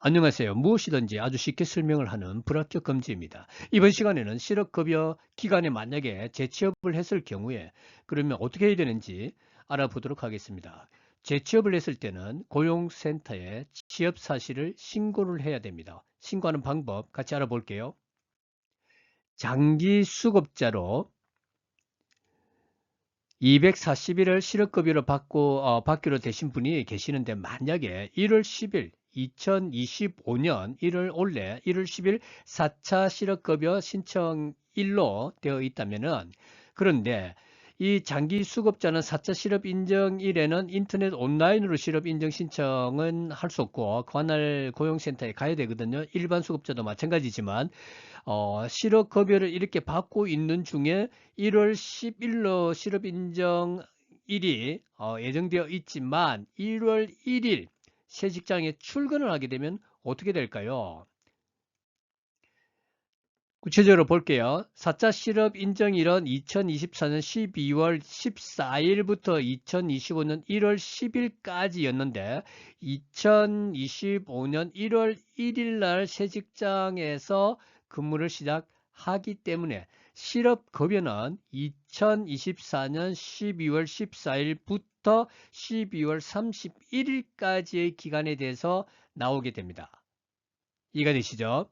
안녕하세요. 무엇이든지 아주 쉽게 설명을 하는 불합격 금지입니다. 이번 시간에는 실업급여 기간에 만약에 재취업을 했을 경우에 그러면 어떻게 해야 되는지 알아보도록 하겠습니다. 재취업을 했을 때는 고용센터에 취업 사실을 신고를 해야 됩니다. 신고하는 방법 같이 알아볼게요. 장기 수급자로 240일을 실업급여를 받고 어, 받기로 되신 분이 계시는데 만약에 1월 10일 2025년 1월 올해 1월 10일 4차 실업급여 신청일로 되어 있다면은 그런데 이 장기 수급자는 4차 실업 인정일에는 인터넷 온라인으로 실업 인정 신청은 할 수 없고 관할 고용센터에 가야 되거든요. 일반 수급자도 마찬가지지만 어, 실업급여를 이렇게 받고 있는 중에 1월 10일로 실업 인정 일이 어, 예정되어 있지만 1월 1일 새 직장에 출근을 하게 되면 어떻게 될까요? 구체적으로 볼게요. 4차 실업 인정일은 2024년 12월 14일부터 2025년 1월 10일까지였는데 2025년 1월 1일 날 새 직장에서 근무를 시작하기 때문에 실업급여는 2024년 12월 14일부터 12월 31일까지의 기간에 대해서 나오게 됩니다. 이해가 되시죠?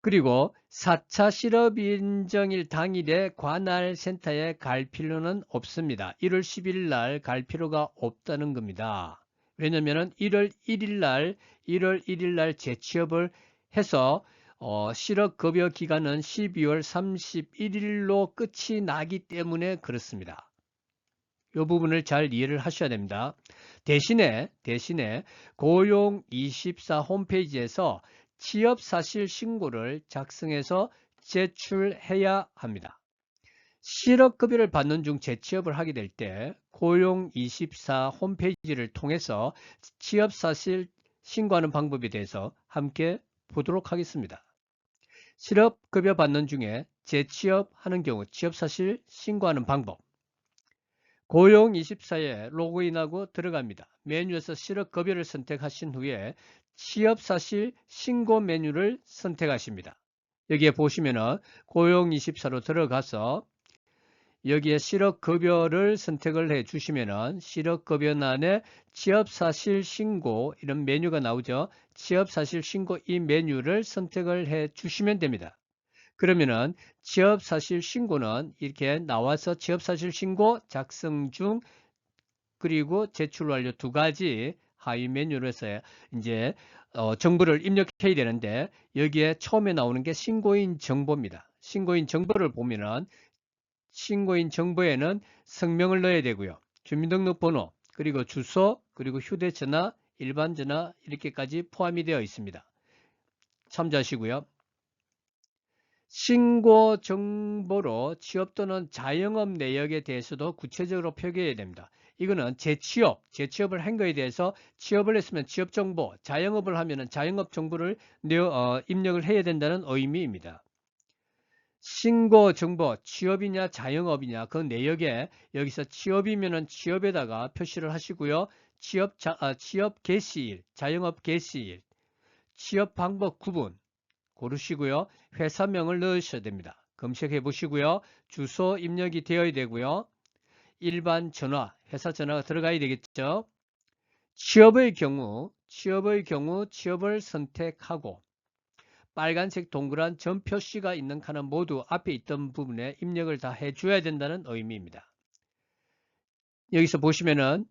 그리고 4차 실업인정일 당일에 관할 센터에 갈 필요는 없습니다. 1월 10일 날 갈 필요가 없다는 겁니다. 왜냐하면 1월 1일 날 1월 1일 날 재취업을 해서 어, 실업급여 기간은 12월 31일로 끝이 나기 때문에 그렇습니다. 이 부분을 잘 이해를 하셔야 됩니다. 대신에 대신에 고용24 홈페이지에서 취업사실 신고를 작성해서 제출해야 합니다. 실업급여를 받는 중 재취업을 하게 될 때 고용24 홈페이지를 통해서 취업사실 신고하는 방법에 대해서 함께 보도록 하겠습니다. 실업급여 받는 중에 재취업하는 경우 취업사실 신고하는 방법 고용24에 로그인하고 들어갑니다. 메뉴에서 실업급여를 선택하신 후에 취업사실 신고 메뉴를 선택하십니다. 여기에 보시면 은 고용24로 들어가서 여기에 실업급여를 선택을 해 주시면은 실업급여란에 취업사실 신고 이런 메뉴가 나오죠. 취업사실 신고 이 메뉴를 선택을 해 주시면 됩니다. 그러면은 취업사실 신고는 이렇게 나와서 취업사실 신고 작성 중 그리고 제출 완료 두 가지 하위 메뉴로서 이제 어, 정보를 입력해야 되는데 여기에 처음에 나오는 게 신고인 정보입니다. 신고인 정보를 보면은 신고인 정보에는 성명을 넣어야 되고요. 주민등록번호, 그리고 주소, 그리고 휴대전화, 일반전화 이렇게까지 포함이 되어 있습니다. 참조하시고요. 신고 정보로 취업 또는 자영업 내역에 대해서도 구체적으로 표기해야 됩니다. 이거는 재취업, 재취업을 한 거에 대해서 취업을 했으면 취업 정보, 자영업을 하면 은 자영업 정보를 어, 입력을 해야 된다는 의미입니다. 신고 정보 취업이냐 자영업이냐 그 내역에 여기서 취업이면은 취업에다가 표시를 하시고요. 취업 자, 아, 취업 개시일, 자영업 개시일, 취업 방법 구분 고르시고요. 회사명을 넣으셔야 됩니다. 검색해 보시고요. 주소 입력이 되어야 되고요. 일반 전화, 회사 전화가 들어가야 되겠죠. 취업의 경우, 취업의 경우 취업을 선택하고 빨간색 동그란 점 표시가 있는 칸은 모두 앞에 있던 부분에 입력을 다 해줘야 된다는 의미입니다. 여기서 보시면은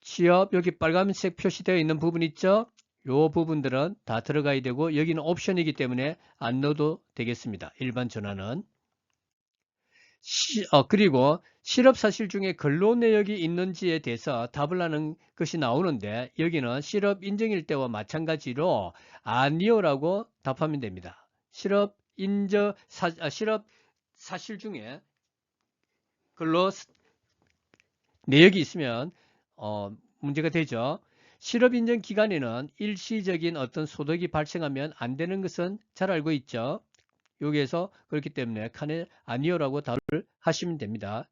취업 여기 빨간색 표시되어 있는 부분 있죠? 요 부분들은 다 들어가야 되고 여기는 옵션이기 때문에 안 넣어도 되겠습니다. 일반 전화는 시, 어, 그리고 실업 사실 중에 근로 내역이 있는지에 대해서 답을 하는 것이 나오는데 여기는 실업 인정일 때와 마찬가지로 아니오라고 답하면 됩니다. 실업 인정 사, 아, 실업 사실 중에 근로 내역이 있으면 어, 문제가 되죠. 실업 인정 기간에는 일시적인 어떤 소득이 발생하면 안 되는 것은 잘 알고 있죠. 여기에서 그렇기 때문에 칸에 아니오라고 답을 하시면 됩니다.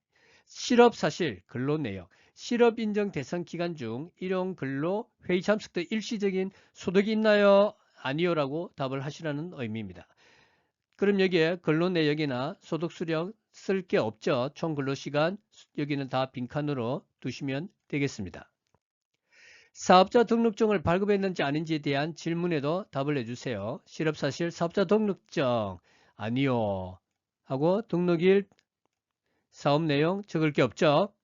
실업 사실 근로 내역 실업 인정 대상 기간 중 일용 근로 회의 참석 등 일시적인 소득이 있나요? 아니요라고 답을 하시라는 의미입니다. 그럼 여기에 근로 내역이나 소득 수령 쓸 게 없죠. 총 근로 시간 여기는 다 빈칸으로 두시면 되겠습니다. 사업자 등록증을 발급했는지 아닌지에 대한 질문에도 답을 해주세요. 실업사실 사업자 등록증 아니요 하고 등록일 사업 내용 적을 게 없죠.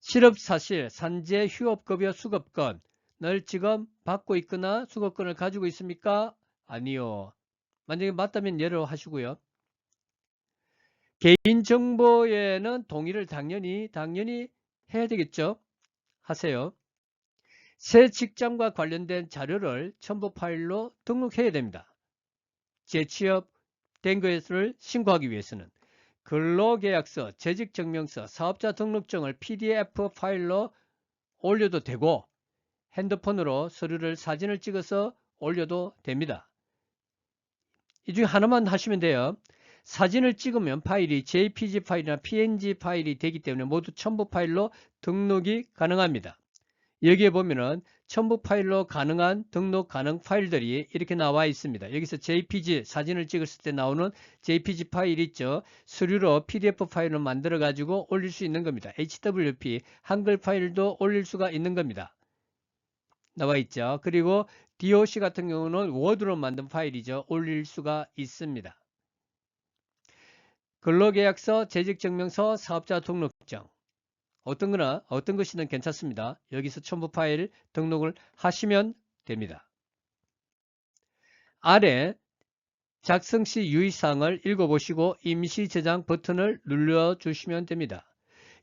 실업 사실 산재 휴업급여 수급권을 지금 받고 있거나 수급권을 가지고 있습니까? 아니요. 만약에 맞다면 예로 하시고요. 개인정보에는 동의를 당연히 당연히 해야 되겠죠. 하세요. 새 직장과 관련된 자료를 첨부 파일로 등록해야 됩니다. 재취업 된 것을 신고하기 위해서는 근로계약서, 재직증명서, 사업자 등록증을 PDF 파일로 올려도 되고 핸드폰으로 서류를 사진을 찍어서 올려도 됩니다. 이 중에 하나만 하시면 돼요. 사진을 찍으면 파일이 JPG 파일이나 PNG 파일이 되기 때문에 모두 첨부 파일로 등록이 가능합니다. 여기에 보면은 첨부 파일로 가능한 등록 가능 파일들이 이렇게 나와 있습니다. 여기서 JPG 사진을 찍었을 때 나오는 JPG 파일 있죠. 서류로 PDF 파일을 만들어 가지고 올릴 수 있는 겁니다. HWP 한글 파일도 올릴 수가 있는 겁니다. 나와 있죠. 그리고 DOC 같은 경우는 워드로 만든 파일이죠. 올릴 수가 있습니다. 근로계약서, 재직증명서, 사업자 등록증 어떤 거나 어떤 것이든 괜찮습니다. 여기서 첨부 파일 등록을 하시면 됩니다. 아래 작성 시 유의사항을 읽어보시고 임시 저장 버튼을 눌러주시면 됩니다.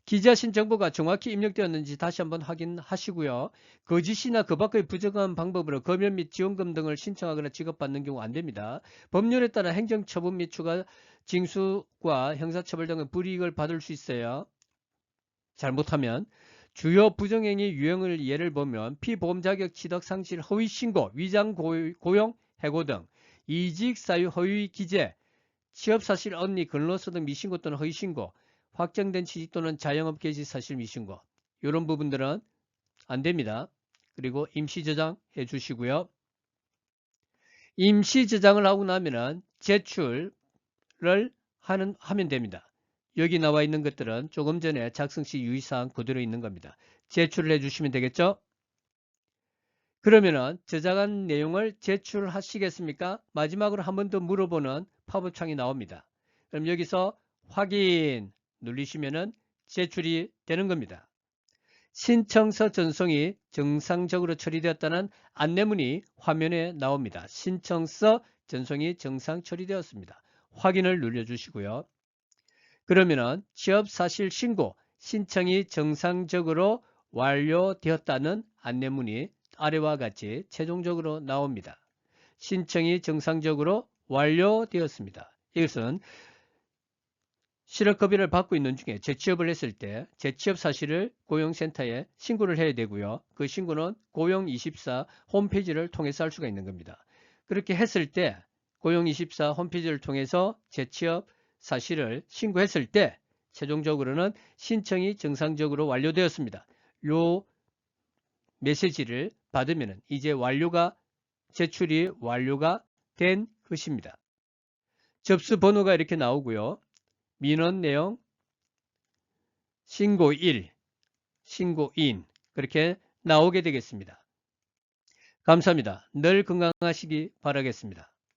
기재하신 정보가 정확히 입력되었는지 다시 한번 확인하시고요. 거짓이나 그 밖의 부정한 방법으로 검열 및 지원금 등을 신청하거나 지급받는 경우 안 됩니다. 법률에 따라 행정처분 및 추가 징수과 형사처벌 등의 불이익을 받을 수 있어요. 잘못하면 주요 부정행위 유형을 예를 보면 피보험 자격 취득 상실 허위 신고, 위장 고용 해고 등 이직 사유 허위 기재, 취업 사실 언니 근로소 득 미신고 또는 허위 신고, 확정된 취직 또는 자영업 개시 사실 미신고 이런 부분들은 안 됩니다. 그리고 임시 저장 해 주시고요. 임시 저장을 하고 나면은 제출을 하는 하면 됩니다. 여기 나와 있는 것들은 조금 전에 작성 시 유의사항 그대로 있는 겁니다. 제출을 해주시면 되겠죠? 그러면은 저장한 내용을 제출하시겠습니까? 마지막으로 한 번 더 물어보는 팝업 창이 나옵니다. 그럼 여기서 확인 누르시면은 제출이 되는 겁니다. 신청서 전송이 정상적으로 처리되었다는 안내문이 화면에 나옵니다. 신청서 전송이 정상 처리되었습니다. 확인을 눌러주시고요. 그러면은 취업사실 신고 신청이 정상적으로 완료되었다는 안내문이 아래와 같이 최종적으로 나옵니다. 신청이 정상적으로 완료되었습니다. 이것은 실업급여를 받고 있는 중에 재취업을 했을 때 재취업 사실을 고용센터에 신고를 해야 되고요. 그 신고는 고용24 홈페이지를 통해서 할 수가 있는 겁니다. 그렇게 했을 때 고용24 홈페이지를 통해서 재취업 사실을 신고했을 때 최종적으로는 신청이 정상적으로 완료되었습니다. 요 메시지를 받으면 이제 완료가 제출이 완료가 된 것입니다. 접수 번호가 이렇게 나오고요. 민원 내용, 신고 1, 신고인 그렇게 나오게 되겠습니다. 감사합니다. 늘 건강하시기 바라겠습니다.